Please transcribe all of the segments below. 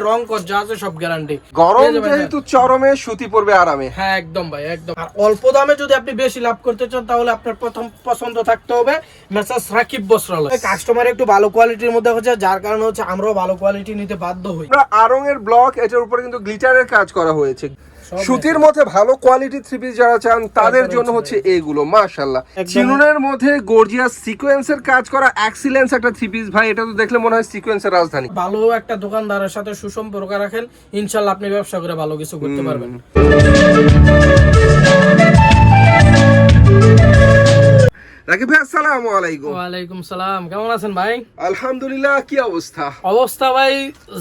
রং কর যা আছে সব গ্যারান্টি গরম যেহেতু চরমে সুতি পড়বে আরামে হ্যাঁ একদম ভাই একদম। আর অল্প দামে যদি আপনি বেশি লাভ করতে চান তাহলে আপনার প্রথম পছন্দ থাকতে হবে মেসাজ রাকিব বস্ত্রালয় কাস্টমার একটু ভালো কোয়ালিটির মধ্যে হচ্ছে যার কারণে হচ্ছে আমরাও ভালো কোয়ালিটি নিতে বাধ্য হই। আরং এর ব্লক এটার উপরে কিন্তু গ্লিটারের কাজ করা হয়েছে। সুতির মধ্যে ভালো কোয়ালিটি থ্রি পিস যারা চান তাদের জন্য হচ্ছে এগুলো এইগুলো মাশাল্লাহ চিনুনের মধ্যে গর্জিয়াস সিকোয়েন্সের কাজ করা এক্সিলেন্স একটা থ্রি পিস ভাই এটা তো দেখলে মনে হয় সিকোয়েন্সের রাজধানী। ভালো একটা দোকানদারের সাথে সুসম্পর্ক রাখেন ইনশাল্লাহ আপনি ব্যবসা করে ভালো কিছু করতে পারবেন। রাকিব ভাই আসসালামু আলাইকুম। ওয়ালাইকুম সালাম কেমন আছেন ভাই? আলহামদুলিল্লাহ কি অবস্থা? অবস্থা ভাই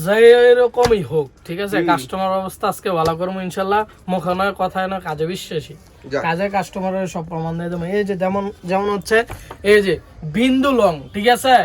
যাই রকমই হোক ঠিক আছে? কাস্টমার অবস্থা আজকে ভালো করব ইনশাল্লাহ। মুখে নয় কথায় নয় কাজে বিশ্বাসী। কাজে কাস্টমারের সব প্রমাণ দিয়ে দেবো। এই যে যেমন যেমন হচ্ছে এই যে বিন্দু লং ঠিক আছে?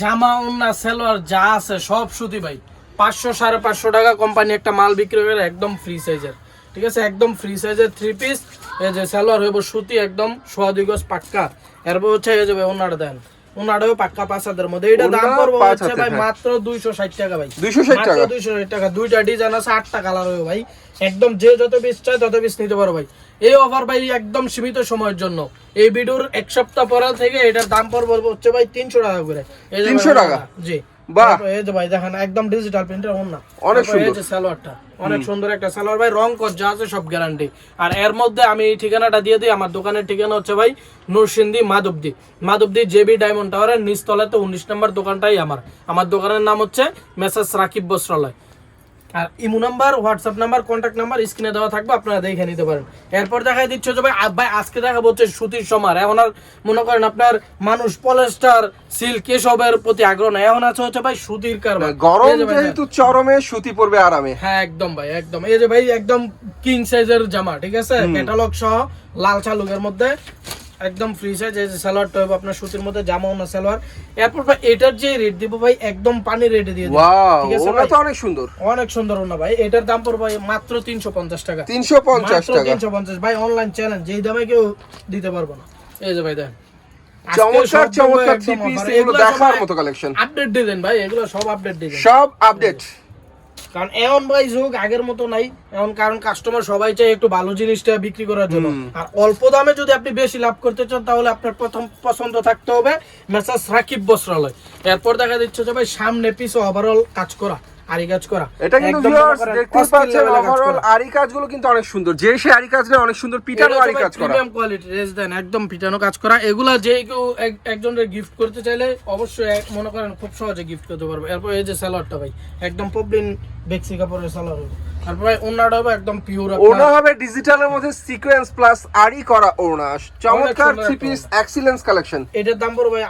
জামা উন্না সেলোয়ার যা আছে সব সুতি ভাই। পাঁচশো সাড়ে পাঁচশো টাকা কোম্পানি একটা মাল বিক্রি করে একদম ফ্রি সাইজের ঠিক আছে? একদম ফ্রি সাইজের থ্রি পিস এই যে সেলোয়ার হইব সুতি একদম সোয়া দুই গজ পাক্কা। এরপর হচ্ছে এই যে ভাই ওনাটা দেন। ওনাটাও পাক্কা পাঁচ হাতের মধ্যে। এটা দাম পড়ব হচ্ছে ভাই হ্যাঁ। মাত্র দুইশো ষাট টাকা ভাই। 260 টাকা? দুইশো ষাট টাকা। দুইটা ডিজাইন আছে আটটা কালার হবে ভাই। একদম যে যত পিস চায় তত পিস নিতে পারো ভাই। এই অফার ভাই একদম সীমিত সময়ের জন্য। এই ভিডিওর এক সপ্তাহ পরে থেকে এটার দাম পড়বে হচ্ছে ভাই তিনশো টাকা করে। 300 টাকা? জি। বাহ। এই যে ভাই দেখেন একদম ডিজিটাল প্রিন্টার ওন্না অনেক তারপর এই সুন্দর। যে সালোয়ারটা অনেক সুন্দর একটা সালোয়ার। ভাই রং কর যা আছে সব গ্যারান্টি আর এর মধ্যে আমি এই ঠিকানাটা দিয়ে দিই আমার দোকানের ঠিকানা হচ্ছে ভাই নরসিংদী মাধবদী। মাধবদী জেবি ডায়মন্ড টাওয়ারের নিচতলাতে উনিশ নম্বর দোকানটাই আমার। আমার দোকানের নাম হচ্ছে মেসেস রাকিব বস্ত্রালয়। আর imo number WhatsApp number contact number স্ক্রিনে দেওয়া থাকবে আপনারা দেখে নিতে পারেন। এরপর দেখা দিচ্ছে যে ভাই ভাই আজকে দেখা হচ্ছে সুতির সমার। এখন আর মনে করেন আপনার মানুষ পলেস্টার সিল্ক এসবের প্রতি আগ্রহ নাই। এখন আছে হচ্ছে ভাই সুতির কারবার। গরম এই যেহেতু চরমে সুতি পড়বে আরামে। হ্যাঁ একদম ভাই একদম। এই যে ভাই একদম কিং সাইজের জামা ঠিক আছে? ক্যাটালগ সহ লাল চালুকের মধ্যে। একদম ফ্রি সাইজ এই যে সালোয়ারটা হবে আপনার সুতির মধ্যে জামা না সালোয়ার। এরপর ভাই এটার যে রেট দিব ভাই একদম পানি রেটে দিয়ে দিব। ঠিক আছে ওটা তো অনেক সুন্দর। অনেক সুন্দর না ভাই। এটার দাম পড়বে ভাই মাত্র তিনশো পঞ্চাশ টাকা। 350 টাকা। তিনশো পঞ্চাশ। ভাই অনলাইন চ্যালেঞ্জ যেই দামে কেউ দিতে পারব না। এই যে ভাই দেন। চমৎকার চমৎকার থ্রি পিস এগুলো দেখার মতো কালেকশন আপডেট ডিজাইন ভাই এগুলো সব আপডেট ডিজাইন সব আপডেট কারণ এমন ভাই যুগ আগের মতো নাই। এমন কারণ কাস্টমার সবাই চাই একটু ভালো জিনিসটা বিক্রি করার জন্য। আর অল্প দামে যদি আপনি বেশি লাভ করতে চান তাহলে আপনার প্রথম পছন্দ থাকতে হবে মেসাজ রাকিব বস্ত্রালয়। এরপর দেখা দিচ্ছে যে ভাই সামনে পিছু ওভারঅল কাজ করা। আরি কাজ করা। এটা কিন্তু ভিউয়ার্স দেখতে পাচ্ছেন ওভারঅল আরি কাজগুলো কিন্তু অনেক সুন্দর। যে সে আরি কাজ অনেক সুন্দর পিটানো আরি কাজ করা। প্রিমিয়াম কোয়ালিটি রেস দেন একদম পিটানো কাজ করা। এগুলা যে কেউ একজনের গিফট করতে চাইলে অবশ্যই মনে করেন খুব সহজে গিফট করতে পারবে। এরপর এই যে ভাই একদম পবলিন বেক্সি কাপড়ের তারপর হবে একদম পিওর ওনা হবে ডিজিটালের মধ্যে সিকোয়েন্স প্লাস আরি করা ওনা। চমৎকার থ্রি পিস এক্সিলেন্স কালেকশন এটার দাম পড়বে ভাই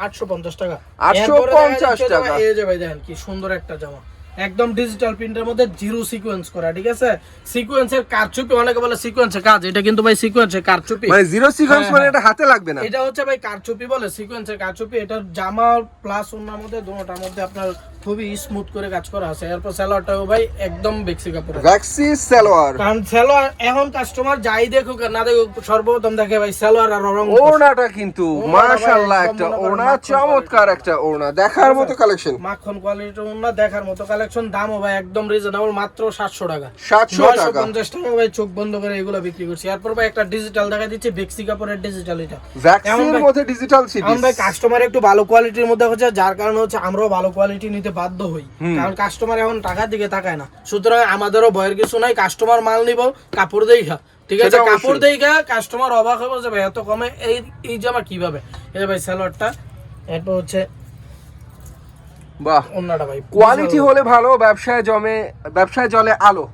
টাকা। 850 এরপরে দেখা যাচ্ছে যে টাকা। এই যে ভাই দেখেন কি সুন্দর একটা জামা। একদম ডিজিটাল প্রিন্টের মধ্যে জিরো সিকোয়েন্স করা ঠিক আছে? সিকোয়েন্সের কারচুপি অনেকে বলে সিকোয়েন্সের কাজ এটা কিন্তু ভাই সিকোয়েন্সের কারচুপি। মানে জিরো সিকোয়েন্স হ্যাঁ, মানে হ্যাঁ। এটা হাতে লাগবে না। এটা হচ্ছে ভাই কারচুপি বলে সিকোয়েন্সের কারচুপি এটা জামা প্লাস ওনার মধ্যে দুটোটার মধ্যে আপনার খুবই স্মুথ করে কাজ করা আছে। এরপর ভাই একদম বেক্সি কাপড় সালোয়ার। কারণ এখন কাস্টমার যাই দেখুক না দেখুক সর্বপ্রথম দেখে ভাই আর রং ওড়নাটা কিন্তু মাশাআল্লাহ একটা ওড়না চমৎকার একটা ওড়না দেখার মতো কালেকশন মাখন কোয়ালিটির ওনা দেখার মতো কালেকশন দামও ভাই একদম রিজনেবল মাত্র সাতশো টাকা। 700 টাকা। টাকা ভাই চোখ বন্ধ করে এগুলো বিক্রি করছি। এরপর ভাই একটা ডিজিটাল দেখা দিচ্ছে বেক্সি কাপড়ের ডিজিটাল এটা। ভ্যাক্সির মধ্যে ডিজিটাল এখন ভাই কাস্টমার একটু ভালো কোয়ালিটির মধ্যে হচ্ছে যার কারণে হচ্ছে আমরাও ভালো কোয়ালিটি নিতে বাধ্য হই। কারণ কাস্টমার এখন টাকার দিকে তাকায় না। সুতরাং আমাদেরও ভয়ের কিছু নাই কাস্টমার মাল নিব কাপড় দেখা ঠিক আছে। কাপড় দেখা কাস্টমার অবাক হবে যে ভাই এত কমে এই এই জামা কীভাবে? এই ভাই স্যালোয়ারটা এরপর হচ্ছে বাহ। ভাই কোয়ালিটি হলে ভালো ব্যবসায় জমে ব্যবসায় জলে আলো।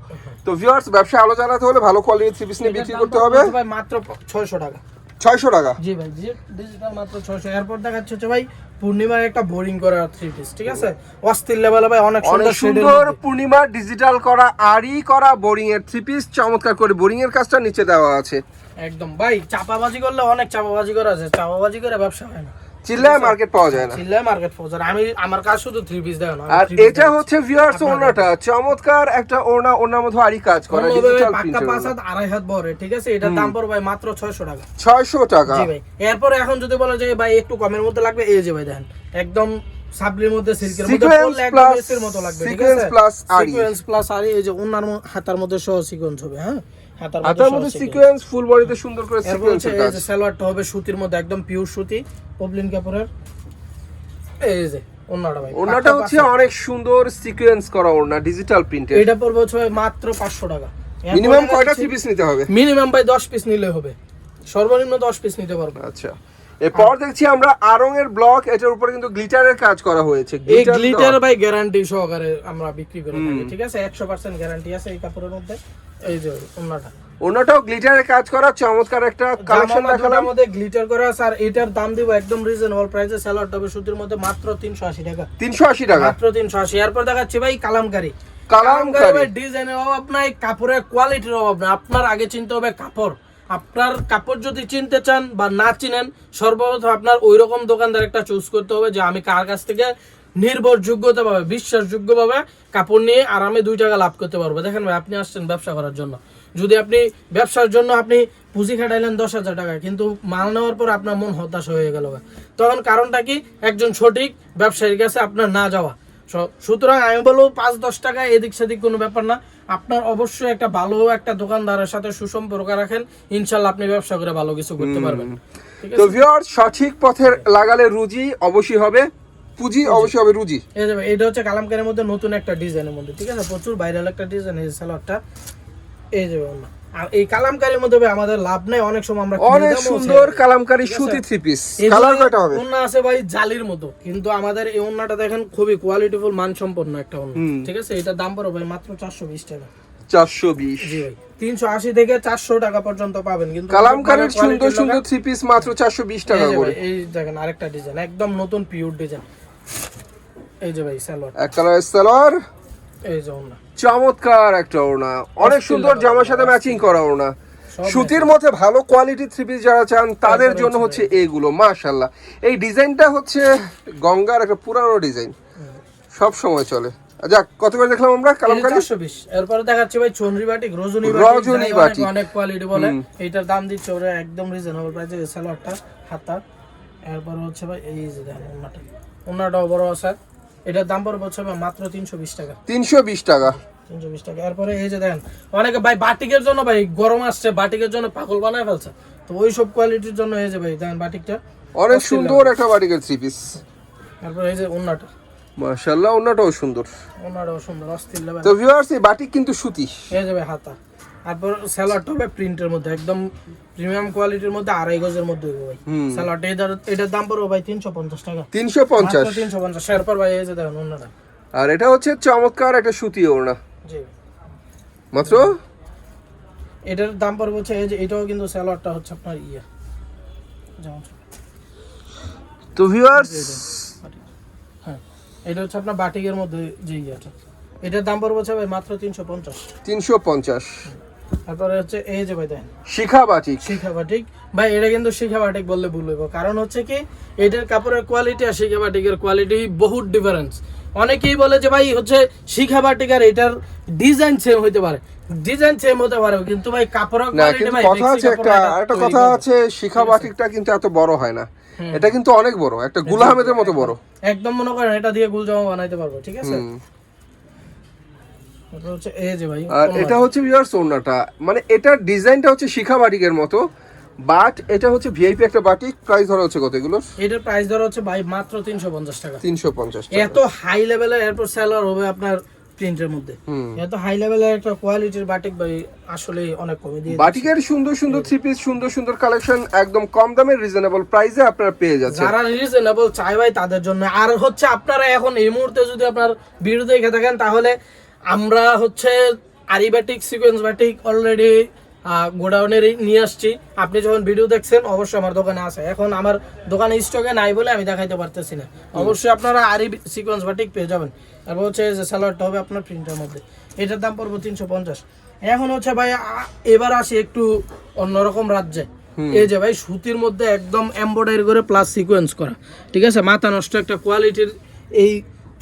তো ভিউয়ার্স ব্যবসায় আলো জ্বালাতে হলে ভালো কোয়ালিটি থ্রি পিস নিয়ে বিক্রি করতে হবে? ভাই? মাত্র ছয়শো টাকা। ছয়শো টাকা। জি ভাই জি ডিজিটাল মাত্র ছয়শো। এরপর দেখাচ্ছে হচ্ছে ভাই পূর্ণিমার একটা বোরিং করা থ্রি পিস ঠিক আছে? অস্থির লেভেলে ভাই অনেক সুন্দর পূর্ণিমার সুন্দর পূর্ণিমা ডিজিটাল করা আরি করা বোরিং এর থ্রি পিস চমৎকার করে বোরিং এর কাজটা নিচে দেওয়া আছে। একদম। ভাই চাপাবাজি করলে অনেক চাপাবাজি করা আছে চাপাবাজি করে ব্যবসা হয় না। চিল্লায় মার্কেট পাওয়া যায় না। চিল্লায় মার্কেট ফোজার আমি আমার কাজ শুধু থ্রি পিস দেয় না আর এটা হচ্ছে ভিউয়ার্স ওড়নাটা। চমৎকার একটা ওড়না ওড়নার মধ্যে আরি কাজ করা। ডিজিটাল পাক্কা প্রিন্টের পাঁচ হাত আড়াই হাত বড় ঠিক আছে? এটার দাম পড়বে ভাই মাত্র ছয়শো টাকা। ছয়শো টাকা। জি ভাই। এরপরে এখন যদি বলে যে ভাই একটু কমের মধ্যে লাগবে এই যে ভাই দেখেন একদম সাবলির মধ্যে সিল্কের মধ্যে একদম plus- মতো লাগবে ঠিক আছে? plus আরি। সিকোয়েন্স প্লাস আরি এই যে ওনার হাতার মধ্যে সহ সিকোয়েন্স হবে হ্যাঁ? হাতার হাতার মধ্যে সিকোয়েন্স ফুল বডিতে সুন্দর করে সিকোয়েন্স এই যে সালোয়ারটা হবে সুতির মধ্যে একদম পিওর সুতি পবলিন কাপড়ের। এই যে ওনাটা ভাই ওনাটা হচ্ছে অনেক সুন্দর সিকোয়েন্স করা ওনা ডিজিটাল প্রিন্টেড এটা পড়বে হচ্ছে মাত্র পাঁচশো টাকা। মিনিমাম কয়টা পিস নিতে হবে? মিনিমাম ভাই দশ পিস নিলে হবে। সর্বনিম্ন দশ পিস নিতে পারবে। আচ্ছা। এরপর দেখছি আমরা আরং এর ব্লক এটার উপরে কিন্তু গ্লিটারের কাজ করা হয়েছে। এই গ্লিটার ভাই গ্যারান্টি সহকারে আমরা বিক্রি করে থাকি ঠিক আছে? একশো পার্সেন্ট গ্যারান্টি আছে এই কাপড়ের মধ্যে। এই যে ওনাটা ওনাটাও গ্লিটারের কাজ করা চমৎকার একটা কালেকশন দেখালাম। মধ্যে গ্লিটার করা আছে আর এটার দাম দিব একদম রিজনেবল প্রাইসে স্যালাড হবে সুতির মধ্যে মাত্র তিনশো আশি টাকা। তিনশো আশি টাকা। মাত্র তিনশো আশি। এরপর দেখাচ্ছি ভাই কালামকারি। কালামকারী। ডিজাইনের অভাব নাই কাপড়ের কোয়ালিটির অভাব নাই। আপনার আগে চিনতে হবে কাপড়। আপনার কাপড় যদি চিনতে চান বা না চিনেন, সর্বপ্রথম আপনার ওই রকম দোকানদার একটা চুজ করতে হবে যে আমি কার কাছ থেকে নির্ভরযোগ্যতা পাবে বিশ্বাসযোগ্য ভাবে কাপড় নিয়ে আরামে দুই টাকা লাভ করতে পারব। দেখেন ভাই, আপনি আসছেন ব্যবসা করার জন্য। যদি আপনি ব্যবসার জন্য আপনি পুঁজি খাটাইলেন দশ হাজার টাকা কিন্তু মাল নেওয়ার পর আপনার মন হতাশ হয়ে গেল তখন কারণটা কি? একজন সঠিক ব্যবসায়ীর কাছে আপনার না যাওয়া। সুতরাং আমি বলব পাঁচ দশ টাকা এদিক সেদিক কোনো ব্যাপার না। আপনার অবশ্যই একটা ভালো একটা দোকানদারের সাথে সুসম্পর্ক রাখেন। ইনশাল্লাহ আপনি ব্যবসা করে ভালো কিছু করতে পারবেন। তো ভিওর ভিউয়ার সঠিক পথে লাগালে রুজি অবশ্যই হবে পুঁজি অবশ্যই হবে রুজি। এটা হচ্ছে কালামকারের মধ্যে নতুন একটা ডিজাইনের মধ্যে ঠিক আছে? প্রচুর ভাইরাল একটা ডিজাইন এই সালোয়ারটা। এই যাবে এই কালামকারের মধ্যে ভাই আমাদের লাভ নেই অনেক সময় আমরা অনেক সুন্দর কালামকারী সুতি থ্রি পিস কালার কয়টা হবে? আছে ভাই জালির মতো কিন্তু আমাদের এই দেখেন খুবই কোয়ালিটিফুল মানসম্পন্ন একটা ঠিক আছে? এটার দাম পড়বে ভাই মাত্র চারশো বিশ টাকা। জি ভাই থেকে চারশো টাকা পর্যন্ত পাবেন কিন্তু কালামকারীর সুন্দর সুন্দর থ্রি পিস মাত্র চারশো বিশ এই টাকা যে করে। এই দেখেন আরেকটা ডিজাইন একদম নতুন পিওর ডিজাইন এই যে ভাই সালোয়ার এক সালোয়ার ওড়না চমৎকার একটা ওড়না। অনেক সুন্দর জামার সাথে ম্যাচিং করা ওড়না। সুতির মধ্যে ভালো কোয়ালিটি থ্রি পিস যারা চান তাদের জন্য হচ্ছে এইগুলো মাশাল্লাহ এই ডিজাইনটা হচ্ছে গঙ্গার একটা পুরানো ডিজাইন। সব সময় চলে। যাক কত করে দেখলাম আমরা? কালামকারী চারশো বিশ। এরপরে দেখাচ্ছি ভাই চন্দ্রি বাটিক রজনী রজনী বাটিক। অনেক কোয়ালিটি বলে। এইটার দাম দিচ্ছে ওরা একদম রিজনেবল প্রাইসে সালোয়ারটা হাতা। এরপর হচ্ছে ভাই এই যে দেখেন ওনাটা ওনাটাও বড় আছে। এটার দাম পড়বে হচ্ছে মাত্র তিনশো বিশ টাকা। তিনশো বিশ টাকা। তিনশো বিশ টাকা। এরপরে এই যে দেখেন অনেকে ভাই বাটিকের জন্য ভাই গরম আসছে বাটিকের জন্য পাগল বানায় ফেলছে। তো ওই সব কোয়ালিটির জন্য এই যে ভাই দেখেন বাটিকটা। অনেক সুন্দর একটা বাটিকের থ্রি পিস তারপরে এই যে ওনাটা মাশাল্লাহ ওনাটাও সুন্দর। ওনাটাও সুন্দর অস্থির লেভেল তো ভিউয়ার্স এই বাটিক কিন্তু সুতি। হয়ে যাবে হাতা। তারপর স্যালাডটা হবে প্রিন্টের মধ্যে একদম প্রিমিয়াম কোয়ালিটির মধ্যে আড়াই গজের মধ্যে হইবে ভাই। হুম। স্যালাড এটার এটার দাম পড়বে ভাই তিনশো পঞ্চাশ টাকা। তিনশো পঞ্চাশ? তিনশো পঞ্চাশ। এরপর ভাই এই যে দেখুন অন্যটা। আর এটা হচ্ছে চমৎকার একটা সুতি ওড়না। জি। মাত্র? এটার দাম পড়বে হচ্ছে এই যে এটাও কিন্তু স্যালাডটা হচ্ছে আপনার ইয়ে। যেমন তো ভিউয়ার্স হ্যাঁ এটা হচ্ছে আপনার বাটিকের মধ্যে যে ইয়েটা এটার দাম পড়বে হচ্ছে ভাই মাত্র তিনশো পঞ্চাশ। তিনশো পঞ্চাশ। তারপরে হচ্ছে এই যে ভাই দেখেন শিখা বাটিক। শিখা বাটিক। ভাই এটা কিন্তু শিখা বাটিক বললে ভুল হইব। কারণ হচ্ছে কি এটার কাপড়ের কোয়ালিটি আর শিখা বাটিকের কোয়ালিটি বহুত ডিফারেন্স অনেকেই বলে যে ভাই হচ্ছে শিখা বাটিক আর এটার ডিজাইন সেম হইতে পারে। ডিজাইন সেম হতে পারে কিন্তু ভাই কাপড়ের কোয়ালিটি ভাই কথা আছে একটা একটা কথা আছে শিখা বাটিকটা কিন্তু এত বড় হয় না। এটা কিন্তু অনেক বড়। একটা গুল আহমেদের মতো বড়। একদম মনে করেন এটা দিয়ে গুলজামা বানাইতে পারব ঠিক আছে হুম। তারপর হচ্ছে এই যে ভাই আর এটা হচ্ছে ওড়নাটা। মানে এটার ডিজাইনটা হচ্ছে শিখা বাটিকের মতো বাট এটা হচ্ছে ভিআইপি একটা বাটিক প্রাইস ধরা হচ্ছে কত এগুলো এটার প্রাইস ধরা হচ্ছে ভাই মাত্র তিনশো পঞ্চাশ টাকা। তিনশো পঞ্চাশ এত হাই লেভেলের এরপর সেলার হবে আপনার প্রিন্টের মধ্যে। এত হাই লেভেলের একটা কোয়ালিটির বাটিক ভাই আসলে অনেক কমে দিয়ে বাটিকের সুন্দর সুন্দর থ্রি পিস সুন্দর সুন্দর কালেকশন একদম কম দামে রিজনেবল প্রাইসে আপনারা পেয়ে যাচ্ছেন। যারা রিজনেবল চাই ভাই তাদের জন্য। আর হচ্ছে আপনারা এখন এই মুহূর্তে যদি আপনার ভিডিও দেখে থাকেন তাহলে আমরা হচ্ছে আরি বাটিক সিকোয়েন্স বাটিক অলরেডি গোডাউনে নিয়ে আসছি। আপনি যখন ভিডিও দেখছেন অবশ্যই আমার দোকানে আছে। এখন আমার দোকানে স্টকে নাই বলে আমি দেখাইতে পারতেছি না। অবশ্যই আপনারা আরি সিকোয়েন্স বাটিক পেয়ে যাবেন। তারপর হচ্ছে যে স্যালাডটা হবে আপনার প্রিন্টের মধ্যে। এটার দাম পড়বে তিনশো পঞ্চাশ। এখন হচ্ছে ভাই এবার আসি একটু অন্যরকম রাজ্যে। এই যে ভাই সুতির মধ্যে একদম এমব্রয়ডারি করে প্লাস সিকোয়েন্স করা। ঠিক আছে? মাথা নষ্ট একটা কোয়ালিটির এই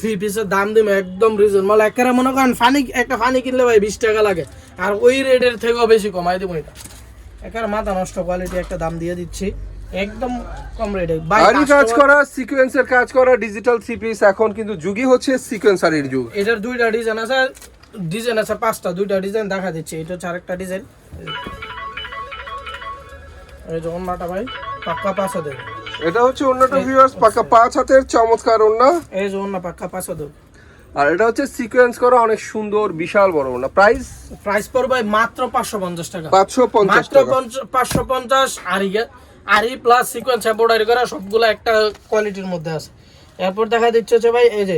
থ্রি পিসের দাম দিবে একদম রিজনেবল একেবারে মনে করেন ফানি একটা ফানি কিনলে ভাই বিশ টাকা লাগে। আর ওই রেটের থেকেও বেশি কমাই দেবো এটা। একেবারে মাথা নষ্ট কোয়ালিটি একটা দাম দিয়ে দিচ্ছি। একদম কম রেটে আরি কাজ করা সিকোয়েন্সের কাজ করা ডিজিটাল থ্রি পিস এখন কিন্তু যুগই হচ্ছে সিকোয়েন্সারির যুগ। এটার দুইটা ডিজাইন আছে ডিজাইন আছে পাঁচটা দুইটা ডিজাইন দেখা দিচ্ছে। এটা হচ্ছে আরেকটা ডিজাইন এই যে অন্যটা ভাই পাক্কা পাঁচশো দেবে। এটা হচ্ছে অন্যটা ভিউয়ার্স পাকা পাঁচ হাতের চমৎকার ওন্না এই যে ওন্না পাকা পাঁচ হাতের। আর এটা হচ্ছে সিকোয়েন্স করা অনেক সুন্দর বিশাল বড় ওন্না প্রাইস প্রাইস পড়বে মাত্র পাঁচশো পঞ্চাশ টাকা। পাঁচশো পঞ্চাশ মাত্র টাকা। পাঁচশো পঞ্চাশ আর এই প্লাস সিকোয়েন্স এম্ব্রয়ডারি করা সবগুলো একটা কোয়ালিটির মধ্যে আছে। এরপর দেখা দিচ্ছে হচ্ছে ভাই এই যে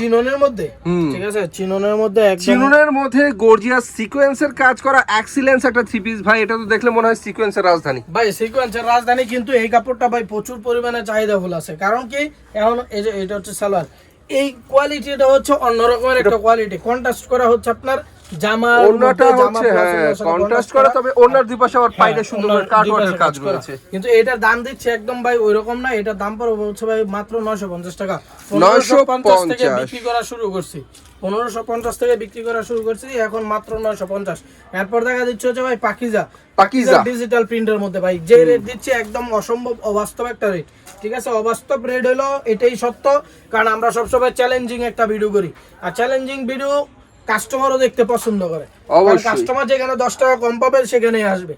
চিননের মধ্যে। ঠিক আছে? চিননের মধ্যে চিননের মধ্যে গর্জিয়াস সিকোয়েন্সের কাজ করা এক্সিলেন্স একটা থ্রি পিস ভাই এটা তো দেখলে মনে হয় সিকোয়েন্সের রাজধানী। ভাই সিকোয়েন্সের রাজধানী কিন্তু এই কাপড়টা ভাই প্রচুর পরিমাণে চাহিদা ফুল আছে। কারণ কি? এখন এই যে এটা হচ্ছে সালোয়ার। এই কোয়ালিটিটা হচ্ছে অন্যরকমের একটা কোয়ালিটি কন্ট্রাস্ট করা হচ্ছে আপনার জামা ওড়নাটা হচ্ছে হ্যাঁ কন্ট্রাস্ট করা তবে দুই পাশে আবার পাইলে সুন্দর করে কাজ রয়েছে কিন্তু এটার দাম দিচ্ছে একদম ভাই ওই রকম না এটার দাম পড়বে হচ্ছে ভাই মাত্র নয়শো পঞ্চাশ টাকা। 950 থেকে বিক্রি করা শুরু করছি। পনেরোশো পঞ্চাশ থেকে বিক্রি করা শুরু করছি এখন মাত্র নয়শো পঞ্চাশ। এরপর দেখা দিচ্ছে হচ্ছে ভাই পাকিজা। পাকিজা। ডিজিটাল প্রিন্টের মধ্যে ভাই যে রেট দিচ্ছে একদম অসম্ভব অবাস্তব একটা রেট ঠিক আছে? অবাস্তব রেট হলো এটাই সত্য কারণ আমরা সবসময় চ্যালেঞ্জিং একটা ভিডিও করি। আর চ্যালেঞ্জিং ভিডিও কাস্টমারও দেখতে পছন্দ করে। অবশ্যই। কাস্টমার যেখানে দশ টাকা কম পাবে সেখানেই আসবে।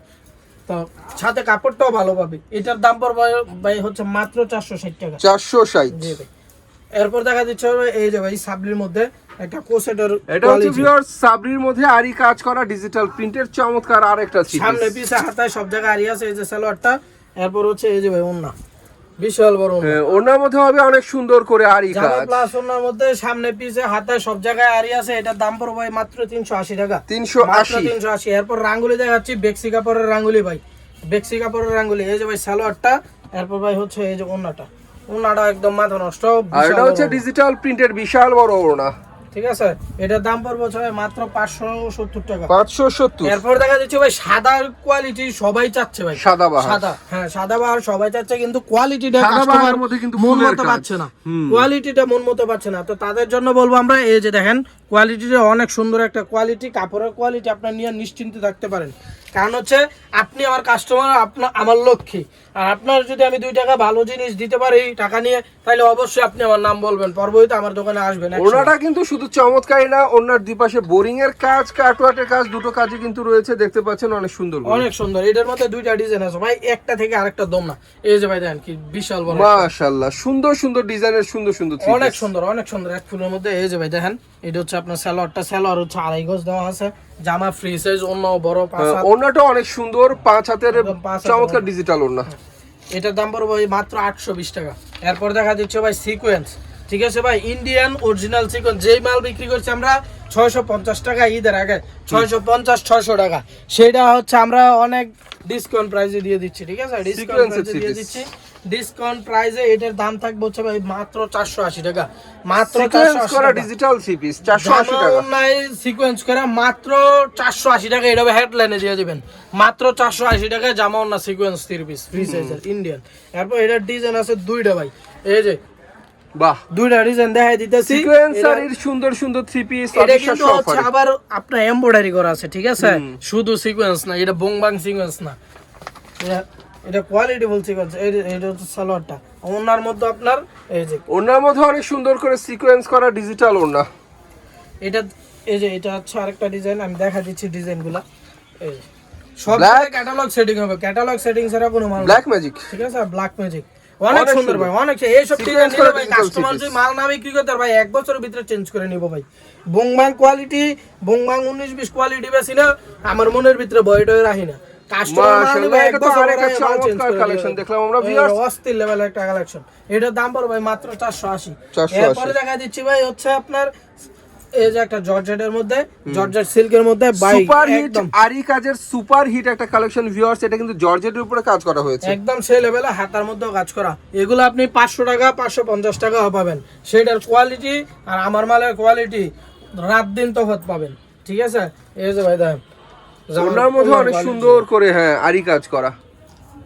তো সাথে কাপড়টাও ভালো পাবে। এটার দাম পড়বে ভাই হচ্ছে মাত্র চারশো ষাট টাকা। চারশো ষাট। এরপর দেখা দিচ্ছে হবে এই যে ভাই সাবলির মধ্যে একটা কোসেটের এটা হচ্ছে ভিউয়ার সাবরির মধ্যে আরি কাজ করা ডিজিটাল প্রিন্টের চমৎকার আরেকটা থ্রি সামনে পিছে হাতায় সব জায়গায় আরি আছে এই যে সালোয়ারটা। এরপর হচ্ছে এই যে ভাই ওন্না। বিশাল বড় ওনার মধ্যে হবে অনেক সুন্দর করে আরি কাজ। প্লাস ওনার মধ্যে সামনে পিছে হাতে সব জায়গায় আরি আছে এটা দাম পড়বে ভাই মাত্র তিনশো আশি টাকা। তিনশো মাত্র আশি। তিনশো আশি। এরপর রাঙ্গুলি দেখাচ্ছি বেক্সি কাপড়ের রাঙ্গুলি ভাই। বেক্সি কাপড়ের রাঙ্গুলি এই যে ভাই সালোয়ারটা এরপর ভাই হচ্ছে এই যে ওনাটা ওনাটা একদম মাথা নষ্ট আর এটা হচ্ছে ডিজিটাল প্রিন্টের বিশাল বড় ওড়না। ঠিক আছে? এটার দাম পড়বে ছয় মাত্র পাঁচশো সত্তর টাকা। পাঁচশো সত্তর। এরপর দেখা যাচ্ছে ভাই সাদার কোয়ালিটি সবাই চাচ্ছে ভাই। সাদা বাহার। সাদা হ্যাঁ সাদা বাহার সবাই চাচ্ছে কিন্তু কোয়ালিটিটা কাস্টমার মধ্যে কিন্তু মন মতো পাচ্ছে না। কোয়ালিটিটা মন মতো পাচ্ছে না। তো তাদের জন্য বলব আমরা এই যে দেখেন কোয়ালিটিটা অনেক সুন্দর একটা কোয়ালিটি কাপড়ের কোয়ালিটি আপনার নিয়ে নিশ্চিন্তে থাকতে পারেন। কারণ হচ্ছে আপনি আমার কাস্টমার আপনার আমার লক্ষ্মী। আর আপনার যদি আমি দুই টাকা ভালো জিনিস দিতে পারি টাকা নিয়ে তাহলে অবশ্যই আপনি আমার নাম বলবেন। পরবর্তীতে আমার দোকানে আসবেন। ওড়নাটা কিন্তু শুধু চমৎকারই না ওনার দুই পাশে বোরিং এর কাজ কাটওয়ার্টের কাজ দুটো কাজই কিন্তু রয়েছে। দেখতে পাচ্ছেন অনেক সুন্দর অনেক সুন্দর। এটার মধ্যে দুইটা ডিজাইন আছে। ভাই একটা থেকে আরেকটা দম না। এই যে ভাই দেখেন কি বিশাল বড় মাশাআল্লাহ সুন্দর সুন্দর ডিজাইনের সুন্দর সুন্দর অনেক সুন্দর অনেক সুন্দর। এক ফুলের মধ্যে এই যে ভাই দেখেন এটা হচ্ছে আপনার সালোয়ারটা সালোয়ার হচ্ছে আড়াই গজ দেওয়া আছে। জামা ফ্রি সাইজ অন্য বড় পাঁচ হ্যাঁ, অনেক সুন্দর পাঁচ হাতের চমৎকার ডিজিটাল ওড়না। এটার দাম পড়বে ভাই মাত্র আটশো বিশ টাকা। এরপর দেখা দিচ্ছে ভাই সিকোয়েন্স ঠিক আছে ভাই ইন্ডিয়ান অরিজিনাল সিকোয়েন্স যেই মাল বিক্রি করছি আমরা ছয়শো পঞ্চাশ টাকা ঈদের আগে। ছয়শো পঞ্চাশ ছয়শো টাকা। সেটা হচ্ছে আমরা অনেক ডিসকাউন্ট প্রাইসে দিয়ে দিচ্ছি ঠিক আছে? ডিসকাউন্ট প্রাইসে দিয়ে দিচ্ছি। ডিসকাউন্ট প্রাইসে এটার দাম থাকবে হচ্ছে ভাই মাত্র চারশো আশি টাকা। মাত্র সিকোয়েন্স চারশো করা ডিজিটাল থ্রি পিস চারশো আশি টাকা। অন্যায় সিকোয়েন্স করা মাত্র চারশো আশি টাকা। এটা হেডলাইনে দিয়ে দিবেন। মাত্র চারশো আশি টাকায় জামা অন্য সিকোয়েন্স থ্রি পিস ফ্রি সাইজের ইন্ডিয়ান এরপর এটার ডিজাইন আছে দুইটা ভাই। এই যে বাহ। দুইটা ডিজাইন দেখাই দিতেছি। সিকোয়েন্সারির সুন্দর সুন্দর থ্রি পিস এটা কিন্তু হচ্ছে আবার আপনার এমব্রয়ডারি করা আছে ঠিক আছে? শুধু সিকোয়েন্স না এটা বোংবাং সিকোয়েন্স না। এটা- এটা কোয়ালিটি বল এটা হচ্ছে সালোয়ারটা। ওনার মধ্যে আপনার এই যে ওড়নার মধ্যে অনেক সুন্দর করে সিকোয়েন্স করা ডিজিটাল এটা এই যে এটা হচ্ছে আরেকটা ডিজাইন আমি দেখা দিচ্ছি ডিজাইনগুলা এই। সব ক্যাটালগ সেটিং হবে। ক্যাটালগ সেটিং ছাড়া কোনো মাল ব্ল্যাক ম্যাজিক ঠিক আছে? ব্ল্যাক ম্যাজিক অনেক সুন্দর। ভাই অনেক এই সব Sequence ভাই কাস্টমার যদি মাল না বিক্রি করতে ভাই এক বছরের ভিতরে চেঞ্জ করে নিব ভাই। বংবাং কোয়ালিটি বংবাং কোয়ালিটি বেশি না আমার মনের ভিতরে ভয় রাখি না। কাস্টমার মাশাআল্লাহ, এটা তো আরেকটা চমৎকার collection দেখলাম আমরা, viewers। অস্থির লেভেলের একটা কালেকশন এটার দাম পড়বে ভাই মাত্র চারশো আশি। 480 এরপরে দেখা দিচ্ছি ভাই হচ্ছে আপনার এই যে একটা জর্জেটের মধ্যে জর্জেট সিল্কের মধ্যে সুপার হিট আরি কাজের সুপার হিট একটা কালেকশন ভিউয়ার্স এটা কিন্তু জর্জেটের উপরে কাজ করা হয়েছে। একদম সেই লেভেলে হাতার মধ্যেও কাজ করা। এগুলো আপনি পাঁচশো টাকা পাঁচশো পঞ্চাশ টাকা পাবেন। সেটার কোয়ালিটি আর আমার মালের কোয়ালিটি রাত দিন তফাৎ পাবেন। ঠিক আছে? এই যে ভাই দেখেন ওনার মধ্যে অনেক সুন্দর করে হ্যাঁ আরি কাজ করা।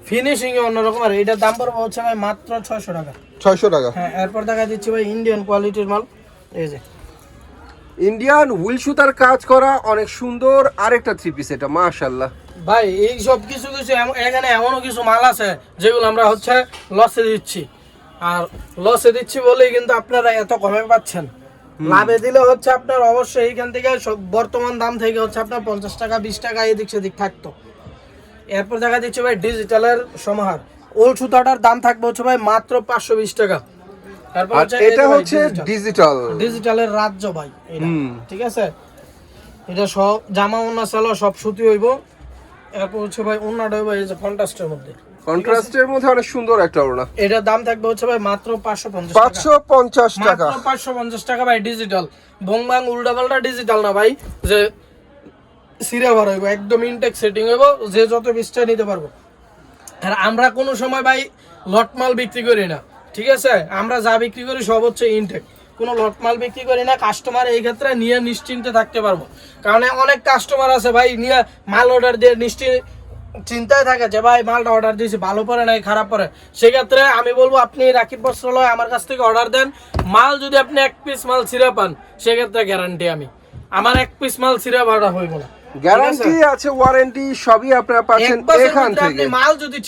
ফিনিশিং এ অন্যরকম আর এটার দাম পড়বে হচ্ছে ভাই মাত্র ছয়শো টাকা। ছয়শো টাকা। হ্যাঁ এরপর দেখা দিচ্ছি ভাই ইন্ডিয়ান কোয়ালিটির মাল। এই যে ইন্ডিয়ান উইল সুতার কাজ করা অনেক সুন্দর আরেকটা থ্রি পিস এটা মাশাল্লাহ ভাই এই সব কিছু কিছু এখানে এমনও কিছু মাল আছে যেগুলো আমরা হচ্ছে লসে দিচ্ছি। আর লসে দিচ্ছি বলেই কিন্তু আপনারা এত কমে পাচ্ছেন। লাভে দিলে হচ্ছে আপনার অবশ্যই এইখান থেকে বর্তমান দাম থেকে হচ্ছে আপনার পঞ্চাশ টাকা বিশ টাকা এদিক সেদিক থাকতো। এরপর দেখা দিচ্ছে ভাই ডিজিটালের সমাহার। ওল সুতাটার দাম থাকবে হচ্ছে ভাই মাত্র পাঁচশো বিশ টাকা। আর এটা হচ্ছে ডিজিটাল ডিজিটালের রাজ্য ভাই এটা ঠিক আছে? এটা সব জামা ওনা সালো সব সুতি হইব। এরপর হচ্ছে ভাই ওনাটা হইব এই যে কন্ট্রাস্টের মধ্যে। কন্ট্রাস্টের মধ্যে অনেক সুন্দর একটা ওড়না। এটার দাম থাকবে হচ্ছে ভাই মাত্র পাঁচশো পঞ্চাশ টাকা। পাঁচশো পঞ্চাশ টাকা। মাত্র পাঁচশো পঞ্চাশ টাকা ভাই ডিজিটাল বংবাং উল্টা পাল্টা ডিজিটাল না ভাই যে সিরা ভর হইব একদম ইনটেক সেটিং হইব যে যত বিশটা নিতে পারব। আর আমরা কোনো সময় ভাই লট মাল বিক্রি করি না। ঠিক আছে? আমরা যা বিক্রি করি সব হচ্ছে ইনটেক কোনো লট মাল বিক্রি করি না কাস্টমার এই ক্ষেত্রে নিয়ে নিশ্চিন্তে থাকতে পারব। কারণ অনেক কাস্টমার আছে ভাই, নিয়ে মাল অর্ডার দিয়ে নিশ্চিন্ত চিন্তায় থাকে যে, ভাই, মালটা অর্ডার দিয়েছি, ভালো পরে নাই, খারাপ পরে সেক্ষেত্রে আমি বলব, আপনি রাকিব বস্ত্রালয় আমার কাছ থেকে অর্ডার দেন। মাল যদি আপনি এক পিস মাল ছিঁড়ে পান সেক্ষেত্রে গ্যারান্টি আমি। আমার এক পিস মাল ছিঁড়ে ভাড়া হইব না। গ্যারান্টি আছে? ওয়ারেন্টি সবই আপনারা পাচ্ছেন এখান থেকে। মাল যদি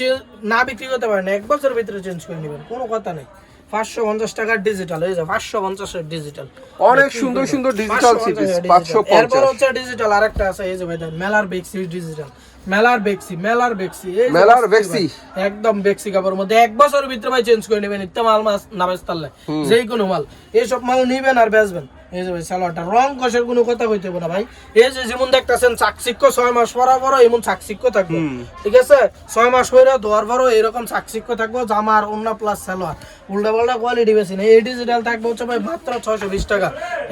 না বিক্রি করতে পারেন এক বছরের ভিতরে চেঞ্জ করে নেবেন কোনো কথা নেই। পাঁচশো পঞ্চাশ টাকার ডিজিটাল যায় পাঁচশো পঞ্চাশের ডিজিটাল অনেক সুন্দর সুন্দর ডিজিটাল সিরিজ পাঁচশো এরপর হচ্ছে ডিজিটাল আরেকটা আছে এই যে ভাই মেলার বেক্সি ডিজিটাল মেলার বেক্সি মেলার বেক্সি মেলার বেক্সি। একদম বেক্সি কাপড়ের মধ্যে। এক বছরের ভিতরে ভাই চেঞ্জ করে নেবেন ইত্যা মাল মাস না বেচতারলে যেই কোনো মাল। এইসব মাল নিবেন আর বেচবেন। এই যে ভাই সালোয়ারটা রং কষের কোনো কথা কইতে না ভাই। এই যে যেমন দেখতেছেন চাকচিক্য ছয় মাস পরা পরও এমন চাকচিক্য থাকবে। ঠিক আছে? ছয় মাস হইলে ধোয়ার পরও এরকম চাকচিক্য থাকব জামার অন্য প্লাস সালোয়ার। উল্টা পাল্টা কোয়ালিটি বেশি নেই। এই ডিজিটাল থাকবে হচ্ছে ভাই মাত্র ছয়শো বিশ টাকা।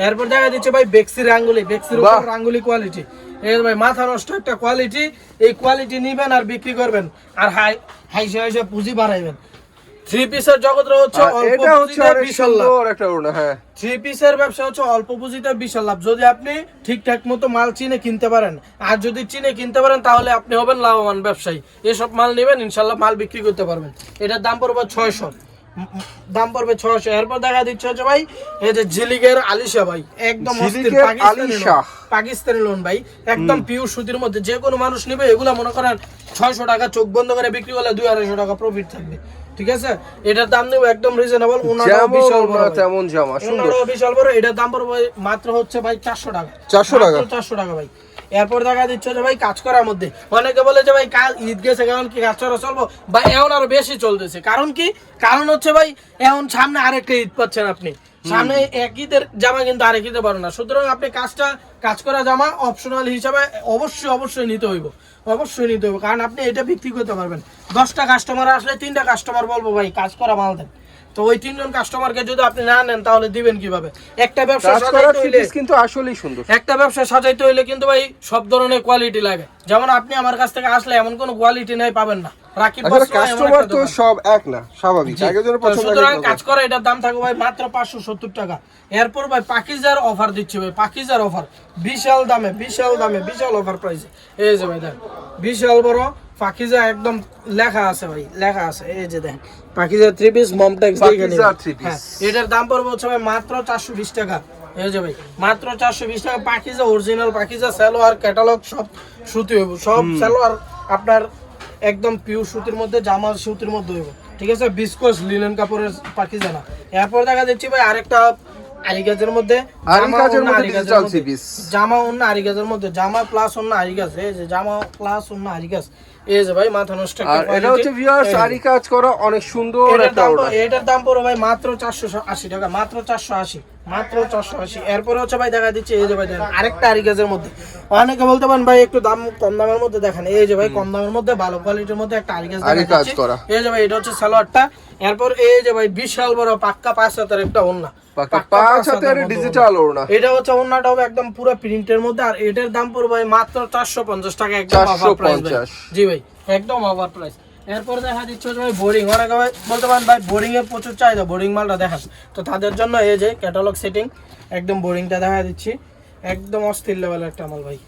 এরপর দেখা দিচ্ছে ভাই বেক্সির আঙ্গুলি বেক্সির আঙ্গুলি কোয়ালিটি এই ভাই মাথা নষ্ট একটা কোয়ালিটি এই কোয়ালিটি নিবেন আর বিক্রি করবেন। আর হাই হাইসে হাইসে পুঁজি বাড়াইবেন। থ্রি পিসের জগৎ হচ্ছে অল্প পুঁজিতে বিশাল লাভ। একটা ওড়না হ্যাঁ। থ্রি পিসের ব্যবসা হচ্ছে অল্প পুঁজিতে বিশাল লাভ। যদি আপনি ঠিকঠাক মতো মাল চিনে কিনতে পারেন আর যদি চিনে কিনতে পারেন তাহলে আপনি হবেন লাভবান ব্যবসায়ী। এসব মাল নেবেন ইনশাল্লাহ মাল বিক্রি করতে পারবেন। এটার দাম পড়বে ছয়শো। দাম পড়বে ছয়শো। এরপর দেখা দিচ্ছে হচ্ছে ভাই এই যে ঝিলিকের আলিশা ভাই একদম পাকিস্তানি লোন। পাকিস্তানি লোন ভাই একদম পিওর সুতির মধ্যে। যে কোনো মানুষ নেবে এগুলা মনে করেন ছয়শো টাকা চোখ বন্ধ করে বিক্রি করলে দুই আড়াইশো টাকা প্রফিট থাকবে। ঠিক আছে? এটার দাম নেব একদম রিজনেবল ওনারও বিশাল বড় তেমন জামা সুন্দর। ওনারও বিশাল বড় এটার দাম পড়বে মাত্র হচ্ছে ভাই চারশো টাকা। 400 টাকা? চারশো টাকা ভাই। এরপর দেখা দিচ্ছে যে ভাই কাজ করার মধ্যে। অনেকে বলে যে ভাই কাজ ঈদ গেছে কারণ কি কাজ করা চলবো? বা এখন আরও বেশি চলতেছে। কারণ কি? কারণ হচ্ছে ভাই এখন সামনে আরেকটা ঈদ পাচ্ছেন আপনি। সামনে এক ঈদের জামা কিন্তু আরেক ঈদে পারো না সুতরাং আপনি কাজটা, কাজ করা জামা অপশনাল হিসাবে অবশ্যই অবশ্যই নিতে হইব। অবশ্যই নিতে হইব। কারণ আপনি এটা বিক্রি করতে পারবেন। দশটা কাস্টমার আসলে তিনটা কাস্টমার বলব ভাই, কাজ করা মাল দেন। তো ওই তিনজন কাস্টমারকে যদি আপনি না নেন তাহলে দিবেন কীভাবে? একটা ব্যবসা সাজাইতে হইলে কিন্তু আসলেই সুন্দর। একটা ব্যবসা সাজাইতে হইলে কিন্তু ভাই সব ধরনের কোয়ালিটি লাগে। যেমন আপনি আমার কাছ থেকে আসলে এমন কোনো কোয়ালিটি নাই পাবেন না। রাকিব আসলে বস্ত্রালয় এমন কাস্টমার তো সব এক না স্বাভাবিক। জি। একজনের তো পছন্দ সুতরাং কাজ করে এটার দাম থাকবে ভাই মাত্র পাঁচশো সত্তর টাকা। এরপর ভাই পাকিজার অফার দিচ্ছে ভাই পাকিজার অফার বিশাল দামে বিশাল দামে বিশাল অফার প্রাইসে এই যে ভাই দেখ বিশাল বড় পাকিজা একদম লেখা আছে ভাই লেখা আছে। এই যে দেখ পাকিজা থ্রি পিস মমটেক্স এটার দাম পড়বে হচ্ছে ভাই মাত্র চারশো বিশ টাকা। এই যে ভাই মাত্র চারশো বিশ টাকা পাকিজা অরিজিনাল পাকিজা ক্যাটালগ সব সুতি হইব। সব আপনার একদম পিওর সুতির মধ্যে জামা সুতির মধ্যে হইব। ঠিক আছে বিস্কোস লিনেন কাপড়ের পাকিজা না। এরপর দেখা যাচ্ছে ভাই আরেকটা আরিগাজের মধ্যে। জামা অন্য আরিগাজের মধ্যে। জামা প্লাস অন্য আরিগাজ। এই যে জামা প্লাস অন্য আরিগাজ। এই যে ভাই মাথা নষ্ট আর এটা হচ্ছে ভিউয়ার্স আরি কাজ করা অনেক সুন্দর একটা দাম এটার দাম পড়বে ভাই মাত্র চারশো আশি টাকা মাত্র চারশো আশি মাত্র চারশো আশি। এরপরে হচ্ছে ভাই দেখা দিচ্ছে এই যে ভাই দেখেন আরেকটা আরিগাজের মধ্যে। অনেকে বলতে পারেন ভাই একটু দাম কম দামের মধ্যে দেখেন। এই যে ভাই কম দামের মধ্যে ভালো কোয়ালিটির মধ্যে একটা আরি কাজ। করা। এই যে ভাই এটা হচ্ছে সালোয়ারটা। এরপর এই যে ভাই বিশাল বড় পাক্কা পাঁচ হাতের একটা ওন্না পাক্কা পাঁচ হাতের ডিজিটাল ওড়না। ওড়না। এটা হচ্ছে ওন্নাটা হবে একদম পুরো প্রিন্টের মধ্যে আর এটার দাম পড়বে মাত্র চারশো পঞ্চাশ টাকা একদম অফার প্রাইস জি ভাই একদম অফার প্রাইস এরপর দেখা দিচ্ছে ভাই বোরিং অনেকে ভাই বলতে পারেন ভাই বোরিং এর প্রচুর চাহিদা বোরিং মালটা দেখান। তো তাদের জন্য এই যে ক্যাটালগ সেটিং একদম বোরিংটা দেখা দিচ্ছি। একদম অস্থির লেভেলের একটা মাল ভাই।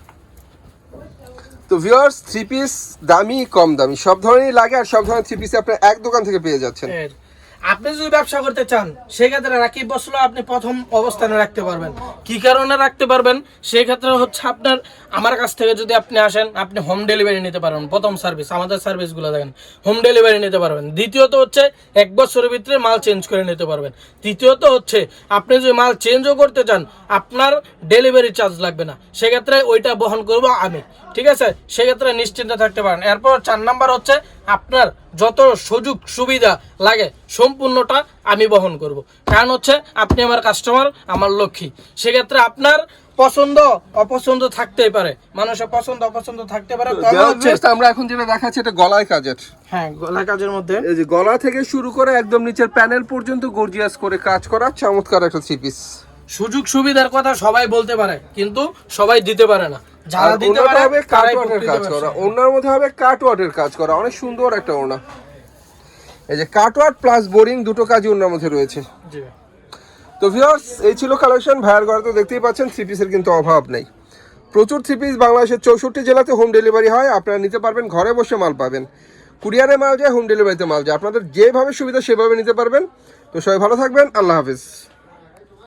তো ভিউয়ার্স থ্রি পিস দামি কম দামি সব ধরনেরই লাগে আর সব ধরনের থ্রি পিস আপনি এক দোকান থেকে পেয়ে যাচ্ছেন। আপনি যদি ব্যবসা করতে চান, সেক্ষেত্রে রাকিব বসল আপনি প্রথম অবস্থানে রাখতে পারবেন। কি কারণে রাখতে পারবেন? সেক্ষেত্রে হচ্ছে আপনার, আমার কাছ থেকে যদি আপনি আসেন, আপনি হোম ডেলিভারি নিতে পারবেন, প্রথম সার্ভিস আমাদের সার্ভিসগুলো দেখেন হোম ডেলিভারি নিতে পারবেন। দ্বিতীয়ত হচ্ছে, এক বছরের ভিতরে মাল চেঞ্জ করে নিতে পারবেন। তৃতীয়ত হচ্ছে, আপনি যদি মাল চেঞ্জও করতে চান, আপনার ডেলিভারি চার্জ লাগবে না। সেক্ষেত্রে ওইটা বহন করব আমি। ঠিক আছে? সেক্ষেত্রে নিশ্চিন্তে থাকতে পারেন। এরপর চার নাম্বার হচ্ছে আপনার যত সুযোগ সুবিধা লাগে সম্পূর্ণটা আমি বহন করব। কারণ হচ্ছে আপনি আমার কাস্টমার আমার লক্ষ্মী। সেক্ষেত্রে আপনার পছন্দ অপছন্দ থাকতেই পারে। মানুষের পছন্দ অপছন্দ থাকতে পারে। আমরা এখন যেটা দেখাচ্ছি এটা গলায় কাজের। হ্যাঁ গলা কাজের মধ্যে। এই যে গলা থেকে শুরু করে একদম নিচের প্যানেল পর্যন্ত গর্জিয়াস করে কাজ করা চমৎকার একটা সুযোগ সুবিধার কথা সবাই বলতে পারে কিন্তু সবাই দিতে পারে না। যারা দিতে পারে হবে তারাই কাজ করা। ওনার মধ্যে হবে কাটওয়ার্টের কাজ করা। অনেক সুন্দর একটা ওনা এই যে কাটওয়ার্ট প্লাস বোরিং দুটো কাজই ওনার মধ্যে রয়েছে। তো ভিউয়ার্স এই ছিল কালেকশন ভাইয়ার ঘরে তো দেখতেই পাচ্ছেন থ্রি পিসের কিন্তু অভাব নেই। প্রচুর থ্রি পিস বাংলাদেশের চৌষট্টি জেলাতে হোম ডেলিভারি হয়। আপনারা নিতে পারবেন ঘরে বসে মাল পাবেন। কুরিয়ারে মাল যায় হোম ডেলিভারিতে মাল যায়। আপনাদের যেভাবে সুবিধা সেভাবে নিতে পারবেন। তো সবাই ভালো থাকবেন। আল্লাহ হাফিজ।